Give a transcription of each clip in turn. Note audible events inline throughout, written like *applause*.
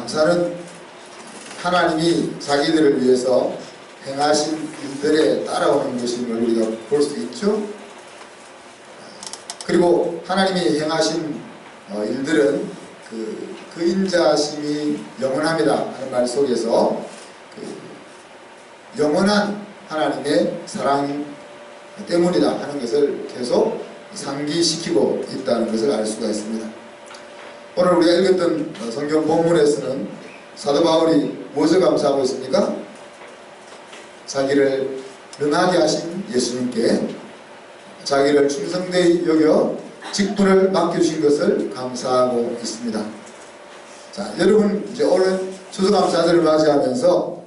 감사는 하나님이 자기들을 위해서 행하신 일들에 따라오는 것임을 우리가 볼 수 있죠. 그리고 하나님이 행하신 어, 일들은 그, 그 인자심이 영원합니다 하는 말 속에서 그 영원한 하나님의 사랑 때문이다 하는 것을 계속 상기시키고 있다는 것을 알 수가 있습니다. 오늘 우리가 읽었던 성경 본문에서는 사도 바울이 무엇을 감사하고 있습니까? 자기를 능하게 하신 예수님께 자기를 충성되이 여겨 직분을 맡겨주신 것을 감사하고 있습니다. 자, 여러분 이제 오늘 추수감사절을 맞이하면서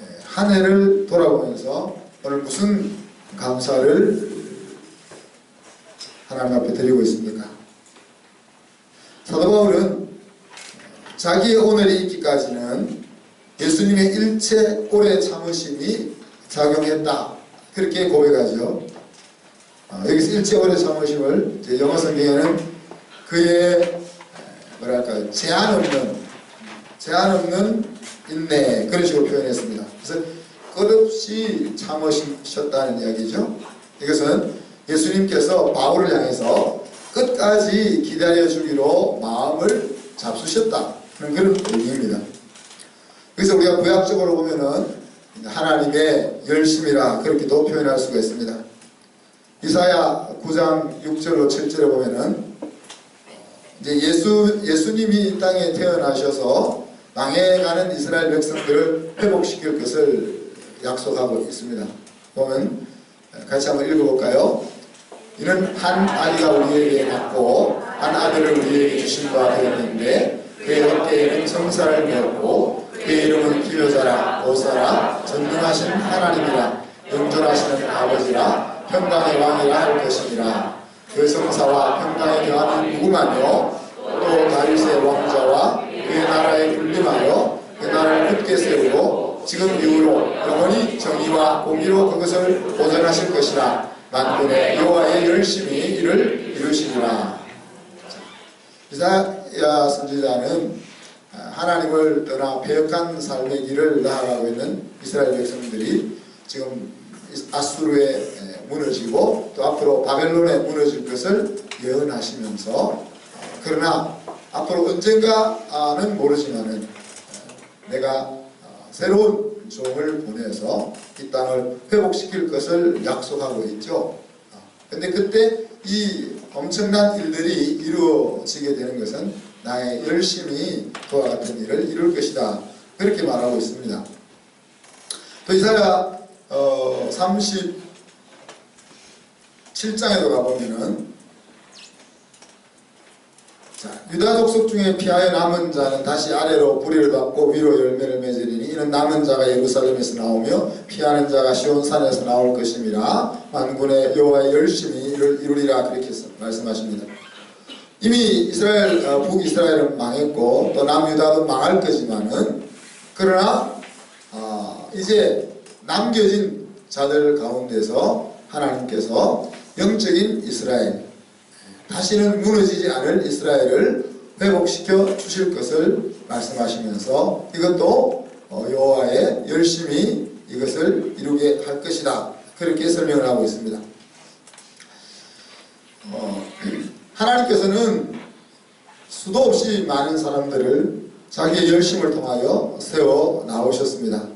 예, 한 해를 돌아보면서 오늘 무슨 감사를 하나님 앞에 드리고 있습니까? 사도 바울은 자기의 오늘이 있기까지는 예수님의 일체 오래 참으심이 작용했다. 그렇게 고백하죠. 아, 여기서 일체 오래 참으심을 제 영어 성경에는 그의 뭐랄까요 제한 없는 제한 없는 인내 그런 식으로 표현했습니다. 그래서 끝없이 참으셨다는 이야기죠. 이것은 예수님께서 바울을 향해서 끝까지 기다려주기로 마음을 잡수셨다. 그런 의미입니다. 그래서 우리가 구약적으로 보면은 하나님의 열심이라 그렇게도 표현할 수가 있습니다. 이사야 9장 6절로 7절에 보면은 이제 예수 예수님이 이 땅에 태어나셔서 망해가는 이스라엘 백성들을 회복시킬 것을 약속하고 있습니다. 보면 같이 한번 읽어볼까요? 이는 한 아이가 우리에게 낳고 한 아들을 우리에게 주신 바 되었는데 그의 어깨에는 청사를 메었고 그의 이름은 기묘자라 오사라 전능하신 하나님이라 영존하시는 아버지라 평강의 왕이라 할 것이니라 그 성사와 평강에 더하는 누구만요 또 다윗의 왕자와 그의 나라에 군림하여 그 나라를 굳게 세우고 지금 이후로 영원히 정의와 공의로 그것을 보존하실 것이라 만군의 여호와의 열심히 이를 이루시리라. 이사야 선지자는 하나님을 떠나 배역한 삶의 길을 나아가고 있는 이스라엘 백성들이 지금 아수르에 무너지고 또 앞으로 바벨론에 무너질 것을 예언하시면서 그러나 앞으로 언젠가는 모르지만은 내가 새로운 종을 보내서 이 땅을 회복시킬 것을 약속하고 있죠. 근데 그때 이 엄청난 일들이 이루어지게 되는 것은 나의 열심히 그와 같은 일을 이룰 것이다. 그렇게 말하고 있습니다. 또 이사야 어, 37장에도 가보면은 자, 유다 족속 중에 피하여 남은 자는 다시 아래로 뿌리를 받고 위로 열매를 맺으리니 이는 남은 자가 예루살렘에서 나오며 피하는 자가 시온산에서 나올 것임이라 만군의 여호와의 열심히 이루리라 그렇게 말씀하십니다. 이미 이스라엘 어, 북이스라엘은 망했고 또 남유다도 망할 거지만은 그러나 어, 이제 남겨진 자들 가운데서 하나님께서 영적인 이스라엘 다시는 무너지지 않을 이스라엘을 회복시켜 주실 것을 말씀하시면서 이것도 어, 여호와의 열심히 이것을 이루게 할 것이다 그렇게 설명을 하고 있습니다. 어, *clears throat* 하나님께서는 수도 없이 많은 사람들을 자기의 열심을 통하여 세워 나오셨습니다.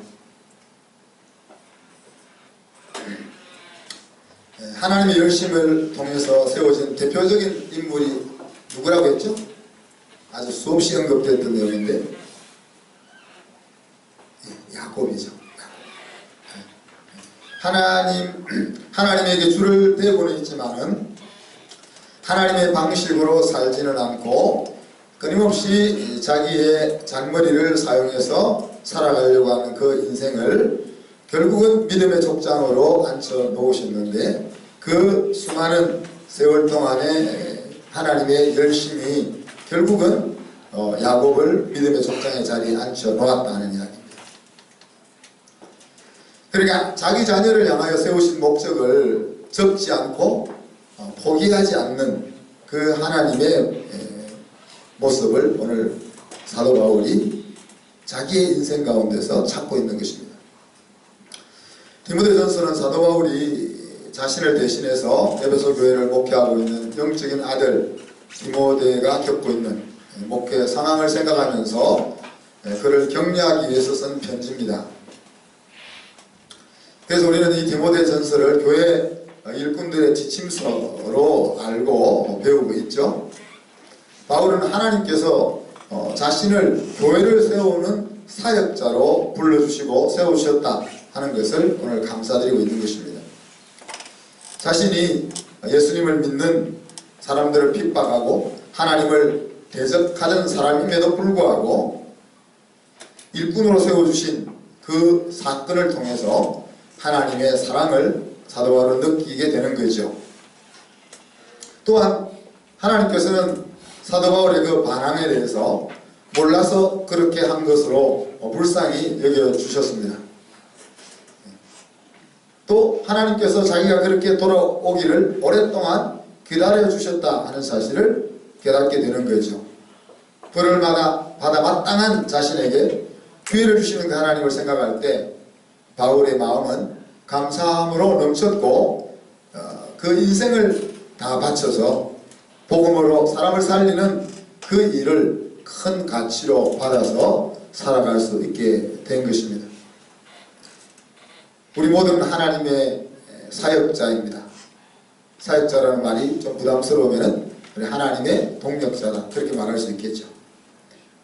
하나님의 열심을 통해서 세워진 대표적인 인물이 누구라고 했죠? 아주 수없이 언급됐던 내용인데 예, 야곱이죠. 하나님 하나님에게 줄을 대고는 있지만은 하나님의 방식으로 살지는 않고 끊임없이 자기의 잔머리를 사용해서 살아가려고 하는 그 인생을 결국은 믿음의 족장으로 앉혀 놓으셨는데 그 수많은 세월 동안에 하나님의 열심이 결국은 어, 야곱을 믿음의 족장의 자리에 앉혀 놓았다는 이야기입니다. 그러니까 자기 자녀를 향하여 세우신 목적을 접지 않고 어, 포기하지 않는 그 하나님의 모습을 오늘 사도 바울이 자기의 인생 가운데서 찾고 있는 것입니다. 디모데전서는 사도 바울이 자신을 대신해서 에베소 교회를 목회하고 있는 영적인 아들 디모데가 겪고 있는 목회 상황을 생각하면서 그를 격려하기 위해서 쓴 편지입니다. 그래서 우리는 이 디모데 전서를 교회 일꾼들의 지침서로 알고 배우고 있죠. 바울은 하나님께서 어, 자신을 교회를 세우는 사역자로 불러주시고 세우셨다 하는 것을 오늘 감사드리고 있는 것입니다. 자신이 예수님을 믿는 사람들을 핍박하고 하나님을 대적하는 사람임에도 불구하고 일꾼으로 세워주신 그 사건을 통해서 하나님의 사랑을 사도 바울은 느끼게 되는 거죠. 또한 하나님께서는 사도 바울의 그 반항에 대해서 몰라서 그렇게 한 것으로 불쌍히 여겨 주셨습니다. 또 하나님께서 자기가 그렇게 돌아오기를 오랫동안 기다려 주셨다 하는 사실을 깨닫게 되는 거죠. 벌을 받아, 받아 마땅한 자신에게 기회를 주시는 그 하나님을 생각할 때 바울의 마음은 감사함으로 넘쳤고 어, 그 인생을 다 바쳐서 복음으로 사람을 살리는 그 일을 큰 가치로 받아서 살아갈 수 있게 된 것입니다. 우리 모두는 하나님의 사역자입니다. 사역자라는 말이 좀 부담스러우면 하나님의 동력자다 그렇게 말할 수 있겠죠.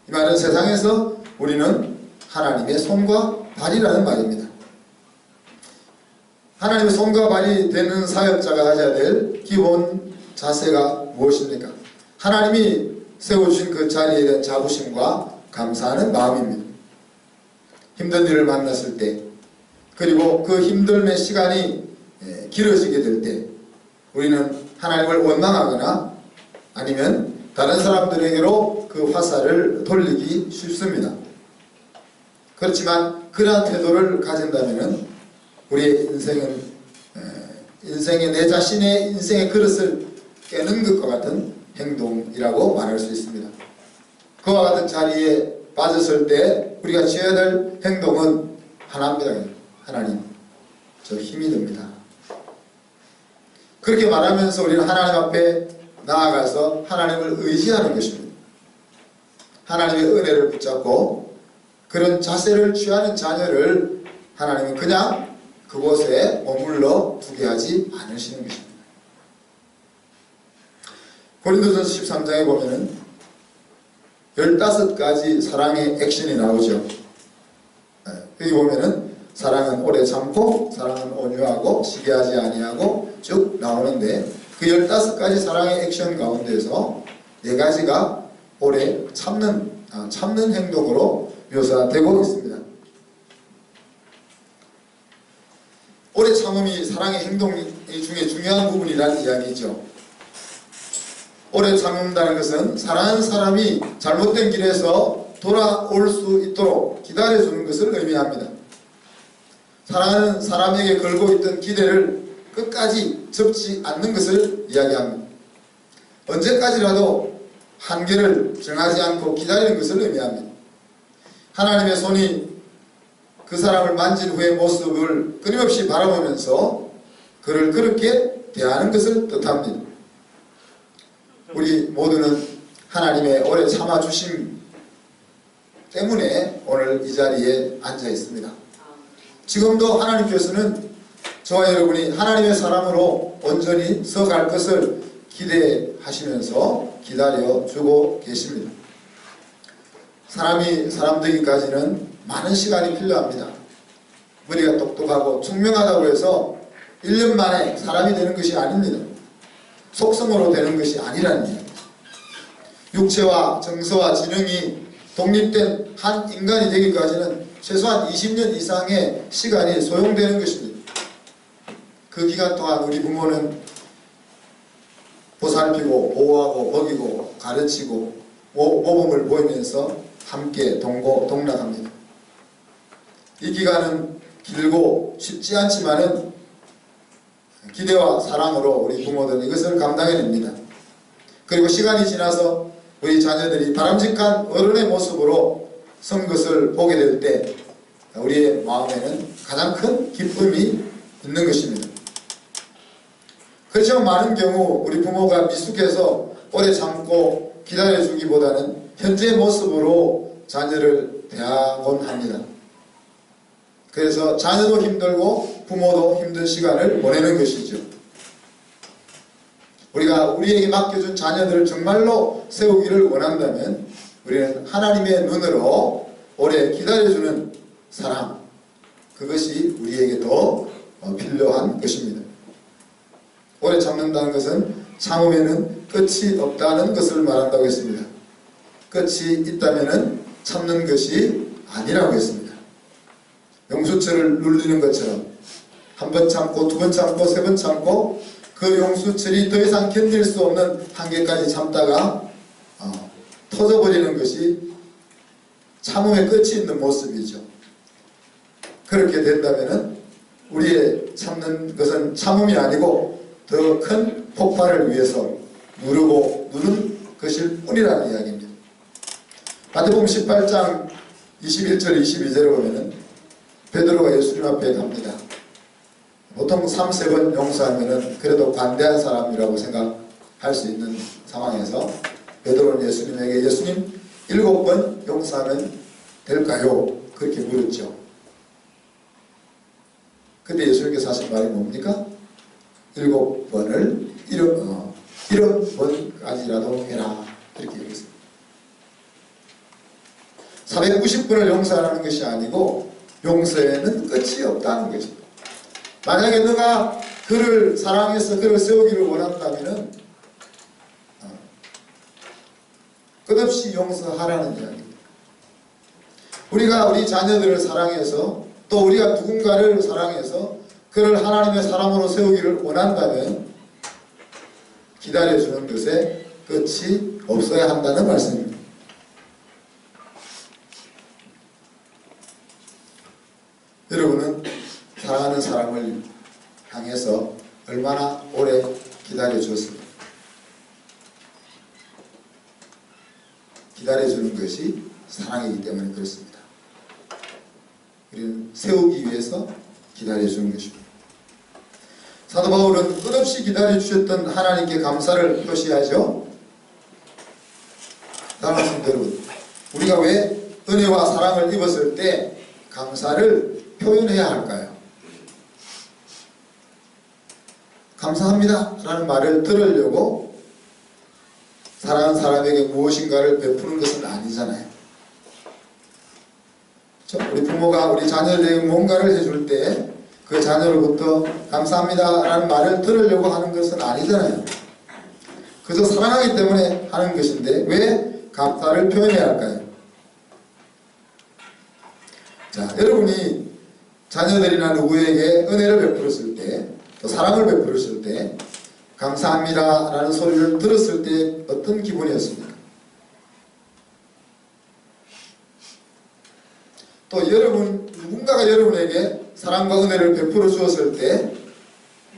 이 말은 세상에서 우리는 하나님의 손과 발이라는 말입니다. 하나님의 손과 발이 되는 사역자가 가져야 될 기본 자세가 무엇입니까? 하나님이 세워주신 그 자리에 대한 자부심과 감사하는 마음입니다. 힘든 일을 만났을 때 그리고 그 힘듦의 시간이 예, 길어지게 될 때 우리는 하나님을 원망하거나 아니면 다른 사람들에게로 그 화살을 돌리기 쉽습니다. 그렇지만 그러한 태도를 가진다면 우리의 인생은 인생의 내 자신의 인생의 그릇을 깨는 것과 같은 행동이라고 말할 수 있습니다. 그와 같은 자리에 빠졌을 때 우리가 취해야 될 행동은 하나입니다. 하나님, 저 힘이 듭니다. 그렇게 말하면서 우리는 하나님 앞에 나아가서 하나님을 의지하는 것입니다. 하나님의 은혜를 붙잡고 그런 자세를 취하는 자녀를 하나님은 그냥 그곳에 머물러 두게 하지 않으시는 것입니다. 고린도전서 13장에 보면은 15가지 사랑의 액션이 나오죠. 네, 여기 보면은 사랑은 오래 참고 사랑은 온유하고 시기하지 아니하고 쭉 나오는데 그 15가지 사랑의 액션 가운데서 네 가지가 오래 참는 아, 참는 행동으로 묘사되고 있습니다. 오래 참음이 사랑의 행동 중에 중요한 부분이라는 이야기죠. 오래 참는다는 것은 사랑하는 사람이 잘못된 길에서 돌아올 수 있도록 기다려주는 것을 의미합니다. 사랑하는 사람에게 걸고 있던 기대를 끝까지 접지 않는 것을 이야기합니다. 언제까지라도 한계를 정하지 않고 기다리는 것을 의미합니다. 하나님의 손이 그 사람을 만진 후의 모습을 끊임없이 바라보면서 그를 그렇게 대하는 것을 뜻합니다. 우리 모두는 하나님의 오래 참아주심 때문에 오늘 이 자리에 앉아 있습니다. 지금도 하나님께서는 저와 여러분이 하나님의 사람으로 온전히 서갈 것을 기대하시면서 기다려주고 계십니다. 사람이 사람 되기까지는 많은 시간이 필요합니다. 머리가 똑똑하고 총명하다고 해서 1년 만에 사람이 되는 것이 아닙니다. 속성으로 되는 것이 아니라는 이야기 육체와 정서와 지능이 독립된 한 인간이 되기까지는 최소한 20년 이상의 시간이 소용되는 것입니다. 그 기간 동안 우리 부모는 보살피고 보호하고 먹이고 가르치고 모범을 보이면서 함께 동고 동락합니다. 이 기간은 길고 쉽지 않지만은 기대와 사랑으로 우리 부모들은 이것을 감당해냅니다. 그리고 시간이 지나서 우리 자녀들이 바람직한 어른의 모습으로 선 것을 보게 될 때 우리의 마음에는 가장 큰 기쁨이 있는 것입니다. 그렇지만 많은 경우 우리 부모가 미숙해서 오래 참고 기다려주기보다는 현재의 모습으로 자녀를 대하곤 합니다. 그래서 자녀도 힘들고 부모도 힘든 시간을 보내는 것이죠. 우리가 우리에게 맡겨준 자녀들을 정말로 세우기를 원한다면 우리는 하나님의 눈으로 오래 기다려주는 사랑 그것이 우리에게 더 필요한 것입니다. 오래 참는다는 것은 참음에는 끝이 없다는 것을 말한다고 했습니다. 끝이 있다면 참는 것이 아니라고 했습니다. 용수철을 눌리는 것처럼 한 번 참고 두 번 참고 세 번 참고 그 용수철이 더 이상 견딜 수 없는 한계까지 참다가 어, 터져버리는 것이 참음의 끝이 있는 모습이죠. 그렇게 된다면 우리의 참는 것은 참음이 아니고 더 큰 폭발을 위해서 누르고 누른 것일 뿐이라는 이야기입니다. 마태복음 18장 21절 22절을 보면은 베드로가 예수님 앞에 갑니다. 보통 3, 세번 용서하면은 그래도 관대한 사람이라고 생각할 수 있는 상황에서 베드로는 예수님에게 예수님 일곱 번 용서하면 될까요? 그렇게 물었죠. 근데 예수님께서 하신 말이 뭡니까? 일곱 번을 일흔, 어, 일흔 번까지라도 해라. 이렇게 얘기했습니다. 490번을 용서하는 것이 아니고 용서에는 끝이 없다는 것입니다. 만약에 너가 그를 사랑해서 그를 세우기를 원한다면 어, 끝없이 용서하라는 이야기입니다. 우리가 우리 자녀들을 사랑해서 또 우리가 누군가를 사랑해서 그를 하나님의 사람으로 세우기를 원한다면 기다려주는 것에 끝이 없어야 한다는 말씀입니다. 여러분은 사랑하는 사람을 향해서 얼마나 오래 기다려 주었습니까? 기다려주는 것이 사랑이기 때문에 그렇습니다. 우리는 세우기 위해서 기다려주는 것입니다. 사도 바울은 끝없이 기다려주셨던 하나님께 감사를 표시하죠. 따라하십니다 여러분. 우리가 왜 은혜와 사랑을 입었을 때 감사를 표현해야 할까요? 감사합니다 라는 말을 들으려고 사랑하는 사람에게 무엇인가를 베푸는 것은 아니잖아요. 우리 부모가 우리 자녀들에게 뭔가를 해줄 때 그 자녀로부터 감사합니다 라는 말을 들으려고 하는 것은 아니잖아요. 그저 사랑하기 때문에 하는 것인데 왜 감사를 표현해야 할까요? 자, 여러분이 자녀들이나 누구에게 은혜를 베풀었을 때, 또 사랑을 베풀었을 때, 감사합니다 라는 소리를 들었을 때 어떤 기분이었습니까? 또 여러분, 누군가가 여러분에게 사랑과 은혜를 베풀어 주었을 때,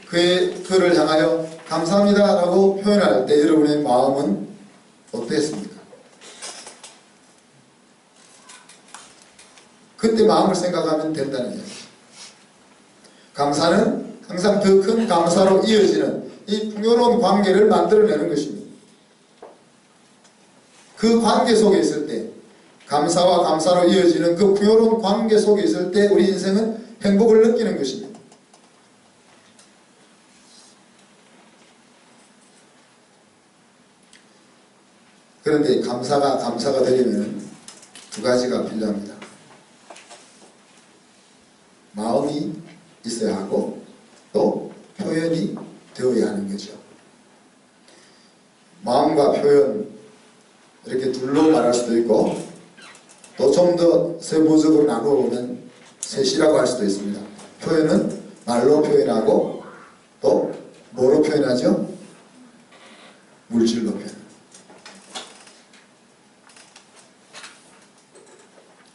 그의, 그를 향하여 감사합니다 라고 표현할 때 여러분의 마음은 어땠습니까? 그때 마음을 생각하면 된다는 이야기. 감사는 항상 더 큰 감사로 이어지는 이 풍요로운 관계를 만들어내는 것입니다. 그 관계 속에 있을 때, 감사와 감사로 이어지는 그 풍요로운 관계 속에 있을 때 우리 인생은 행복을 느끼는 것입니다. 그런데 감사가 감사가 되려면 두 가지가 필요합니다. 마음이 있어야 하고 또 표현이 되어야 하는 거죠. 마음과 표현 이렇게 둘로 말할 수도 있고 또 좀 더 세부적으로 나누어 보면 셋이라고 할 수도 있습니다. 표현은 말로 표현하고 또 뭐로 표현하죠? 물질로 표현.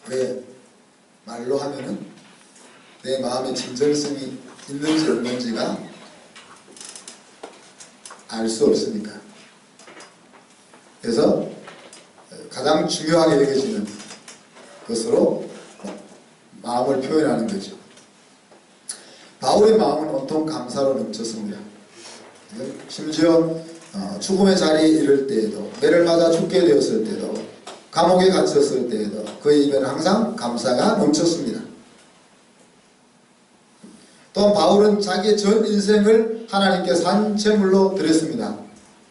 왜 말로 하면은 내 마음의 진정성이 있는지 없는지가 알 수 없으니까. 그래서 가장 중요하게 여겨지는 것으로 마음을 표현하는 거죠. 바울의 마음은 온통 감사로 넘쳤습니다. 심지어 어, 죽음의 자리에 이를 때에도 매를 맞아 죽게 되었을 때도 감옥에 갇혔을 때에도 그의 입에는 항상 감사가 넘쳤습니다. 또한 바울은 자기의 전 인생을 하나님께 산 제물로 드렸습니다.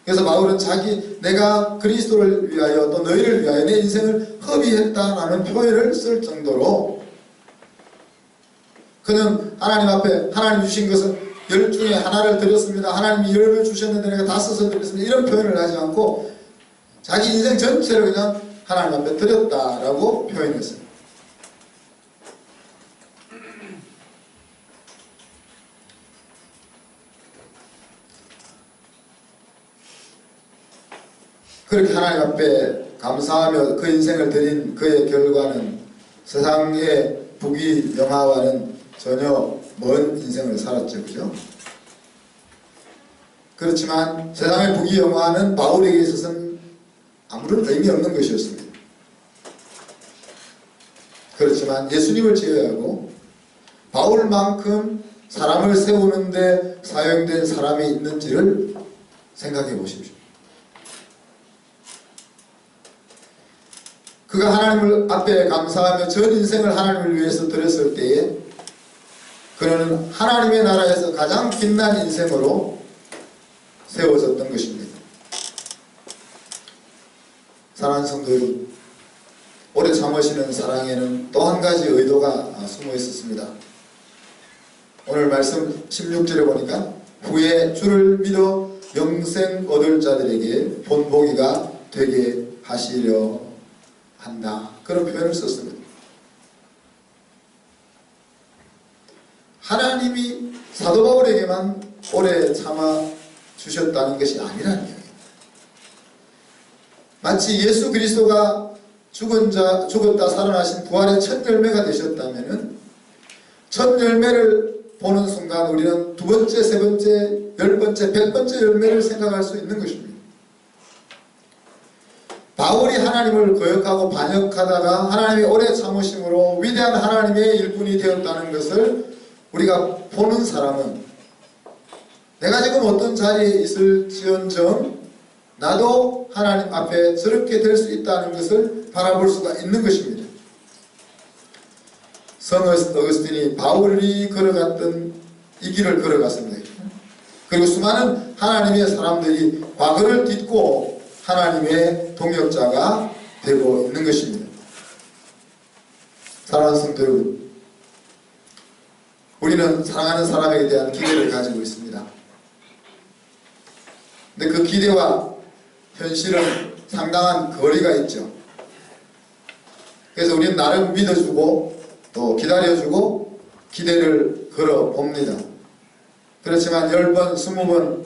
그래서 바울은 자기 내가 그리스도를 위하여 또 너희를 위하여 내 인생을 허비했다라는 표현을 쓸 정도로 그는 하나님 앞에 하나님 주신 것은 열 중에 하나를 드렸습니다. 하나님이 열을 주셨는데 내가 다 써서 드렸습니다. 이런 표현을 하지 않고 자기 인생 전체를 그냥 하나님 앞에 드렸다라고 표현했어요. 그렇게 하나님 앞에 감사하며 그 인생을 드린 그의 결과는 세상의 부귀 영화와는 전혀 먼 인생을 살았죠. 그죠? 그렇지만 세상의 부귀 영화는 바울에게 있어서는 아무런 의미 없는 것이었습니다. 그렇지만 예수님을 제외하고 바울만큼 사람을 세우는데 사용된 사람이 있는지를 생각해 보십시오. 그가 하나님을 앞에 감사하며 전 인생을 하나님을 위해서 드렸을 때에 그는 하나님의 나라에서 가장 빛난 인생으로 세워졌던 것입니다. 사랑하는 성도 여러분, 오래 참으시는 사랑에는 또 한 가지 의도가 숨어 있었습니다. 오늘 말씀 16절에 보니까 후에 주를 믿어 영생 얻을 자들에게 본보기가 되게 하시려 한다. 그런 표현을 썼습니다. 하나님이 사도 바울에게만 오래 참아 주셨다는 것이 아니라는 이야기입니다. 마치 예수 그리스도가 죽은 자, 죽었다 살아나신 부활의 첫 열매가 되셨다면은 첫 열매를 보는 순간 우리는 두 번째, 세 번째, 열 번째, 백 번째 열매를 생각할 수 있는 것입니다. 바울이 하나님을 거역하고 반역하다가 하나님의 오래 참으심으로 위대한 하나님의 일꾼이 되었다는 것을 우리가 보는 사람은 내가 지금 어떤 자리에 있을지언정 나도 하나님 앞에 저렇게 될 수 있다는 것을 바라볼 수가 있는 것입니다. 성 어거스틴이 바울이 걸어갔던 이 길을 걸어갔습니다. 그리고 수많은 하나님의 사람들이 과거를 딛고 하나님의 동역자가 되고 있는 것입니다. 사랑하는 성도 여러분, 우리는 사랑하는 사람에게 대한 기대를 가지고 있습니다. 근데 그 기대와 현실은 상당한 거리가 있죠. 그래서 우리는 나름 믿어주고 또 기다려주고 기대를 걸어 봅니다. 그렇지만 10번, 20번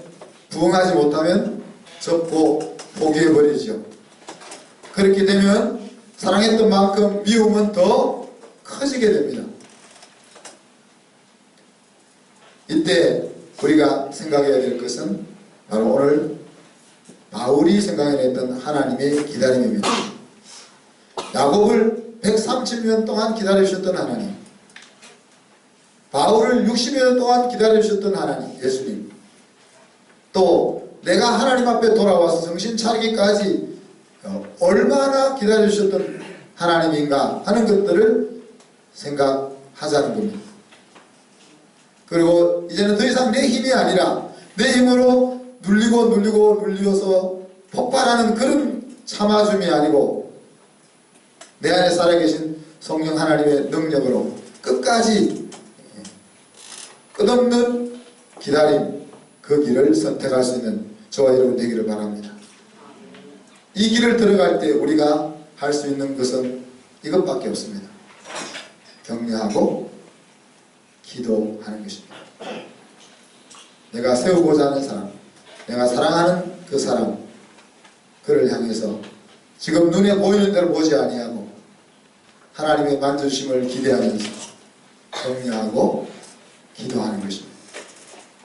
부응하지 못하면 접고 포기해버리죠. 그렇게 되면 사랑했던 만큼 미움은 더 커지게 됩니다. 이때 우리가 생각해야 될 것은 바로 오늘 바울이 생각해냈던 하나님의 기다림입니다. 야곱을 130년 동안 기다리셨던 하나님 바울을 60여 년 동안 기다리셨던 하나님 예수님 또 내가 하나님 앞에 돌아와서 정신 차리기까지 얼마나 기다리셨던 하나님인가 하는 것들을 생각하자는 겁니다. 그리고 이제는 더 이상 내 힘이 아니라 내 힘으로 눌리고 눌리고 눌려서 폭발하는 그런 참아줌이 아니고 내 안에 살아계신 성령 하나님의 능력으로 끝까지 끝없는 기다림 그 길을 선택할 수 있는 저와 여러분 되기를 바랍니다. 이 길을 들어갈 때 우리가 할 수 있는 것은 이것밖에 없습니다. 격려하고 기도하는 것입니다. 내가 세우고자 하는 사람, 내가 사랑하는 그 사람, 그를 향해서 지금 눈에 보이는 대로 보지 아니하고 하나님의 만져주심을 기대하면서 격려하고 기도하는 것입니다.